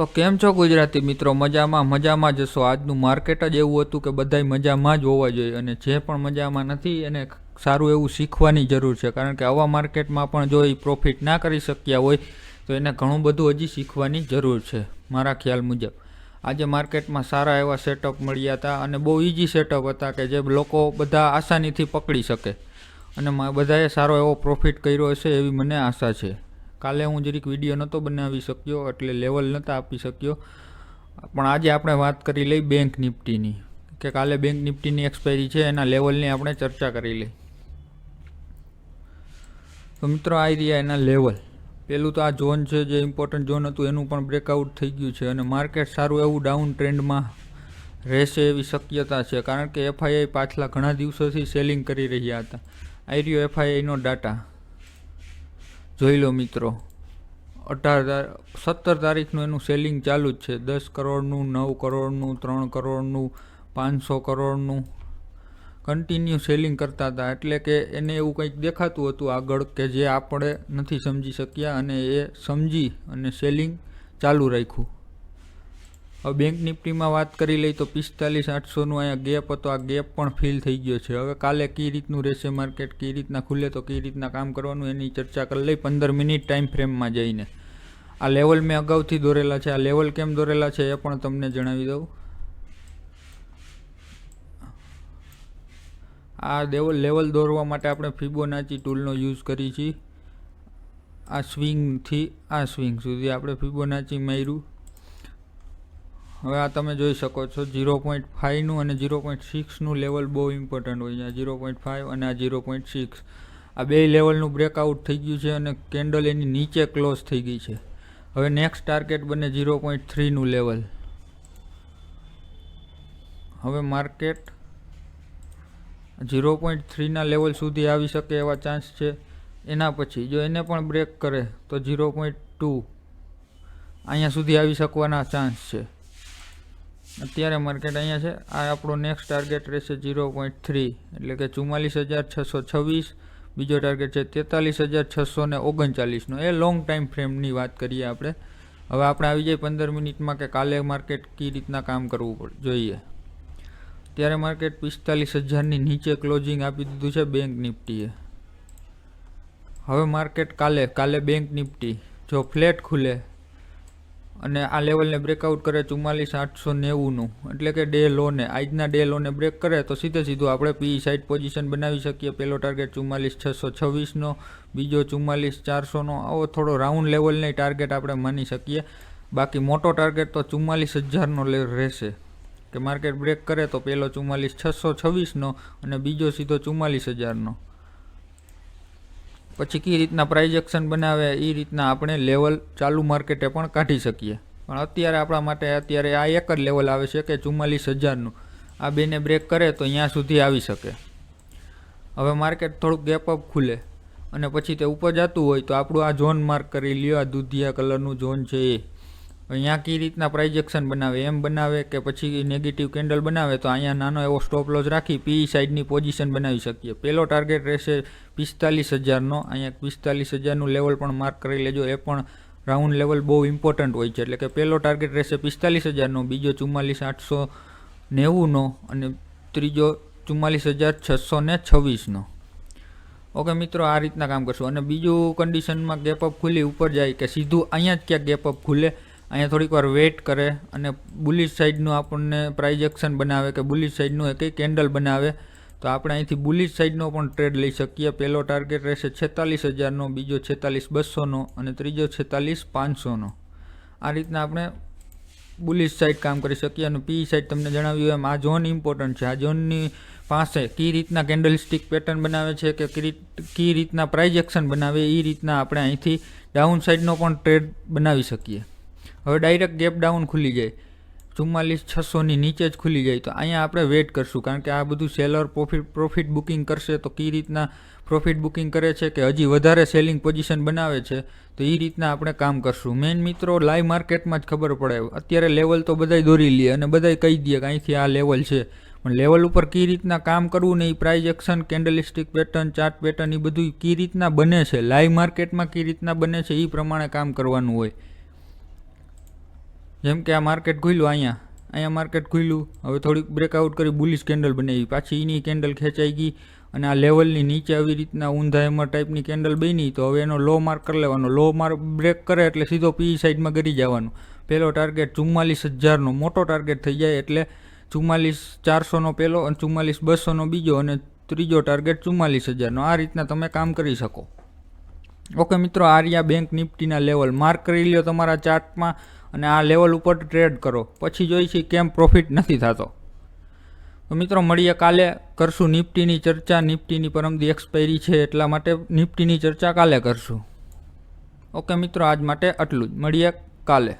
તો કેમ છો ગુજરાતી મિત્રો? મજામાં મજામાં જશો આજનું માર્કેટ જ એવું હતું કે બધાય મજામાં જ હોવા જોઈએ અને જે પણ મજામાં નથી એને સારું એવું શીખવાની જરૂર છે. કારણ કે આવા માર્કેટમાં પણ જો એ પ્રોફિટ ના કરી શક્યા હોય, તો એને ઘણું બધું હજી શીખવાની જરૂર છે, મારા ખ્યાલ મુજબ. આજે માર્કેટમાં સારા એવા સેટઅપ મળ્યા હતા અને બહુ ઇઝી સેટઅપ હતા કે જે લોકો બધા આસાનીથી પકડી શકે. અને બધાએ સારો એવો પ્રોફિટ કર્યો હશે એવી મને આશા છે. કાલે હું જરીક વીડિયો નહોતો બનાવી શક્યો, એટલે લેવલ નહોતા આપી શક્યો. પણ આજે આપણે વાત કરી લઈ બેંક નિફ્ટીની કે કાલે બેંક નિફ્ટીની એક્સપાયરી છે, એના લેવલની આપણે ચર્ચા કરી લઈ. તો મિત્રો, આ રહ્યા એના લેવલ પેલું તો આ ઝોન છે, જે ઇમ્પોર્ટન્ટ ઝોન હતું, એનું પણ બ્રેકઆઉટ થઈ ગયું છે, અને માર્કેટ સારું એવું ડાઉન ટ્રેન્ડમાં રહેશે એવી શક્યતા છે, કારણ કે એફઆઈઆઈ પાછલા ઘણા દિવસોથી સેલિંગ કરી રહ્યા હતા. આઈ રહ્યો એફઆઈઆઈનો ડાટા જોઈ લો મિત્રો, અઢાર તાર- સત્તર તારીખનું એનું સેલિંગ ચાલુ જ છે. દસ કરોડનું, નવ કરોડનું, ત્રણ કરોડનું, પાંચસો કરોડનું. કન્ટિન્યુ સેલિંગ કરતા હતા. એટલે કે એને એવું કંઈક દેખાતું હતું આગળ કે જે આપણે નથી સમજી શક્યા અને એ સમજી અને સેલિંગ ચાલુ રાખ્યું. હવે બેંક નિફ્ટીમાં વાત કરી લઈએ તો પિસ્તાલીસ આઠસોનું અહીંયા ગેપ હતો. આ ગેપ પણ ફિલ થઈ ગયો છે. હવે કાલે કઈ રીતનું રહેશે માર્કેટ કઈ રીતના ખુલે તો કઈ રીતના કામ કરવાનું એની ચર્ચા કરી લઈ પંદર મિનિટ ટાઈમ ફ્રેમમાં જઈને. આ લેવલ મેં અગાઉથી દોરેલા છે. આ લેવલ કેમ દોરેલા છે એ પણ તમને જણાવી દઉં. આ લેવલ લેવલ દોરવા માટે આપણે ફિબોનાચી ટૂલનો યુઝ કરી છીએ. આ સ્વિંગથી આ સ્વિંગ સુધી આપણે ફિબોનાચી માર્યું. હવે આ તમે જોઈ શકો છો, ઝીરો પોઈન્ટ ફાઇવનું અને ઝીરો પોઈન્ટ સિક્સનું લેવલ બહુ ઇમ્પોર્ટન્ટ હોય છે. ઝીરો પોઈન્ટ ફાઇવ અને આ ઝીરો પોઈન્ટ સિક્સ. આ બે લેવલનું બ્રેકઆઉટ થઈ ગયું છે અને કેન્ડલ એની નીચે ક્લોઝ થઈ ગઈ છે. હવે નેક્સ્ટ ટાર્ગેટ બને ઝીરો પોઈન્ટ થ્રીનું લેવલ. હવે માર્કેટ ઝીરો પોઈન્ટ થ્રીના લેવલ સુધી આવી શકે એવા ચાન્સ છે. એના પછી જો એને પણ બ્રેક કરે તો ઝીરો પોઈન્ટ ટુ અહીંયા સુધી આવી શકવાના ચાન્સ છે. અત્યારે માર્કેટ અહીંયા છે. આ આપણો નેક્સ્ટ ટાર્ગેટ રહેશે ઝીરો પોઈન્ટ થ્રી એટલે કે ચુમ્માલીસ હજાર છસો છવ્વીસ. બીજો ટાર્ગેટ છે તેતાલીસ હજાર છસો ને ઓગણચાલીસનો. એ લોંગ ટાઈમ ફ્રેમની વાત કરીએ આપણે. હવે આપણે આવી જાય પંદર મિનિટમાં કે કાલે માર્કેટ કઈ રીતના કામ કરવું પડ- જોઈએ. ત્યારે માર્કેટ પિસ્તાલીસ હજારની નીચે ક્લોઝિંગ આપી દીધું છે બેંક નિફ્ટીએ. હવે માર્કેટ કાલે કાલે બેંક નિફ્ટી. જો ફ્લેટ ખુલે અને આ લેવલને બ્રેકઆઉટ કરે ચુમ્માલીસ, આઠસો નેવુંનું. એટલે કે ડે લોને, આજના ડે લોને બ્રેક કરે તો સીધે સીધું આપણે પી સાઈડ પોઝિશન બનાવી શકીએ. પહેલો ટાર્ગેટ ચુમ્માલીસ, છસો છવ્વીસનો, બીજો ચુમ્માલીસ, ચારસોનો, આવો થોડો રાઉન્ડ લેવલને ટાર્ગેટ આપણે માની શકીએ. બાકી મોટો ટાર્ગેટ તો ચુમ્માલીસ હજારનો રહેશે. કે માર્કેટ બ્રેક કરે તો પહેલો ચુમ્માલીસ, છસો છવ્વીસનો અને બીજો સીધો ચુમ્માલીસ હજારનો. પછી કઈ રીતના પ્રાઇઝ એક્શન બનાવે એ રીતના આપણે લેવલ ચાલુ માર્કેટે પણ કાઢી શકીએ. પણ અત્યારે આપણા માટે અત્યારે આ એક જ લેવલ આવે છે કે ચુમ્માલીસ હજારનું. આ બેને બ્રેક કરે તો અહીંયા સુધી આવી શકે. હવે માર્કેટ થોડુંક ગેપ અપ ખુલે. અને પછી તે ઉપર જતું હોય તો આપણું આ ઝોન માર્ક કરી લ્યો, આ દૂધિયા કલરનું ઝોન છે એ. અહીંયા કઈ રીતના પ્રાઇજેક્શન બનાવે, એમ બનાવે કે પછી નેગેટિવ કેન્ડલ બનાવે, તો અહીંયા નાનો એવો સ્ટોપ લોસ રાખી પી સાઈડની પોઝિશન બનાવી શકીએ. પહેલો ટાર્ગેટ રહેશે પિસ્તાલીસ હજારનો. અહીંયા પિસ્તાલીસ હજારનું લેવલ પણ માર્ક કરી લેજો. એ પણ રાઉન્ડ લેવલ બહુ ઇમ્પોર્ટન્ટ હોય છે. એટલે કે પહેલો ટાર્ગેટ રહેશે પિસ્તાલીસ હજારનો, બીજો ચુમ્માલીસ આઠસો નેવુંનો અને ત્રીજો ચુમ્માલીસ હજાર છસો ને છવ્વીસનો. ઓકે મિત્રો, આ રીતના કામ કરશું. અને બીજું કન્ડિશનમાં ગેપ અપ ખુલી ઉપર જાય કે સીધું અહીંયા જ ક્યાંક ગેપ અપ ખુલે અહીંયા થોડીક વાર વેઇટ કરે અને બુલિશ સાઈડનું આપણને પ્રાઇજેક્શન બનાવે કે બુલિશ સાઈડનું એક કેન્ડલ બનાવે, તો આપણે અહીંથી બુલિશ સાઈડનો પણ ટ્રેડ લઈ શકીએ. પહેલો ટાર્ગેટ રહેશે છેતાલીસ હજારનો, બીજો છેતાલીસ બસોનો અને ત્રીજો છેતાલીસ પાંચસોનો આ રીતના આપણે બુલિશ સાઈડ કામ કરી શકીએ અને પી સાઈડ તમને જણાવ્યું એમ આ ઝોન ઇમ્પોર્ટન્ટ છે. આ ઝોનની પાસે કઈ રીતના કેન્ડલ સ્ટિક પેટર્ન બનાવે છે કે કઈ રીતના પ્રાઇજેક્શન બનાવે, એ રીતના આપણે અહીંથી ડાઉન સાઈડનો પણ ટ્રેડ બનાવી શકીએ. હવે ડાયરેક્ટ ગેપ ડાઉન ખુલી જાય. ચુમ્માલીસ, છસોની નીચે જ ખુલી જાય. તો અહીંયા આપણે વેટ કરશું. કારણ કે આ બધું સેલર પ્રોફિટ પ્રોફિટ બુકિંગ કરશે તો કઈ રીતના પ્રોફિટ બુકિંગ કરે છે કે હજી વધારે સેલિંગ પોઝિશન બનાવે છે, તો એ રીતના આપણે કામ કરશું. મેઇન મિત્રો લાઈવ માર્કેટમાં જ ખબર પડે. અત્યારે લેવલ તો બધાય દોરી લે અને બધાય કહી દે કે અહીંથી આ લેવલ છે. પણ લેવલ ઉપર કઈ રીતના કામ કરવું ને એ price action candlestick pattern chart pattern એ બધું કઈ રીતના બને છે? લાઈવ માર્કેટમાં કઈ રીતના બને છે? એ પ્રમાણે કામ કરવાનું હોય. જેમ કે આ માર્કેટ ખુલ્યું અહીંયા. અહીંયા માર્કેટ ખુલ્યું. હવે થોડીક બ્રેકઆઉટ કરી બુલિશ કેન્ડલ બનાવી. પાછી એની કેન્ડલ ખેંચાઈ ગઈ અને આ લેવલની નીચે આવી રીતના ઊંધા એમર ટાઈપની કેન્ડલ બની. તો હવે એનો લો માર્ક કરી લેવાનો. લો માર્ક બ્રેક કરે એટલે સીધો પી સાઈડમાં ગરી જવાનો. પહેલો ટાર્ગેટ ચુમ્માલીસ હજારનો, મોટો ટાર્ગેટ થઈ જાય એટલે ચુમ્માલીસ ચારસોનો પહેલો અને ચુમ્માલીસ બસોનો બીજો અને ત્રીજો ટાર્ગેટ ચુમ્માલીસ હજારનો. આ રીતના તમે કામ કરી શકો. ઓકે મિત્રો, આર્યા બેંક નિફ્ટીના લેવલ માર્ક કરી લ્યો તમારા ચાર્ટમાં અને આ લેવલ ઉપર ટ્રેડ કરો. પછી જોઈએ છીએ કેમ પ્રોફિટ નથી થતો. તો મિત્રો, મળીએ કાલે. કરશું નિફ્ટીની ચર્ચા. નિફ્ટીની પરમદી એક્સપાયરી છે એટલા માટે નિફ્ટીની ચર્ચા કાલે કરશું. ઓકે મિત્રો, આજ માટે આટલું જ. મળીએ કાલે.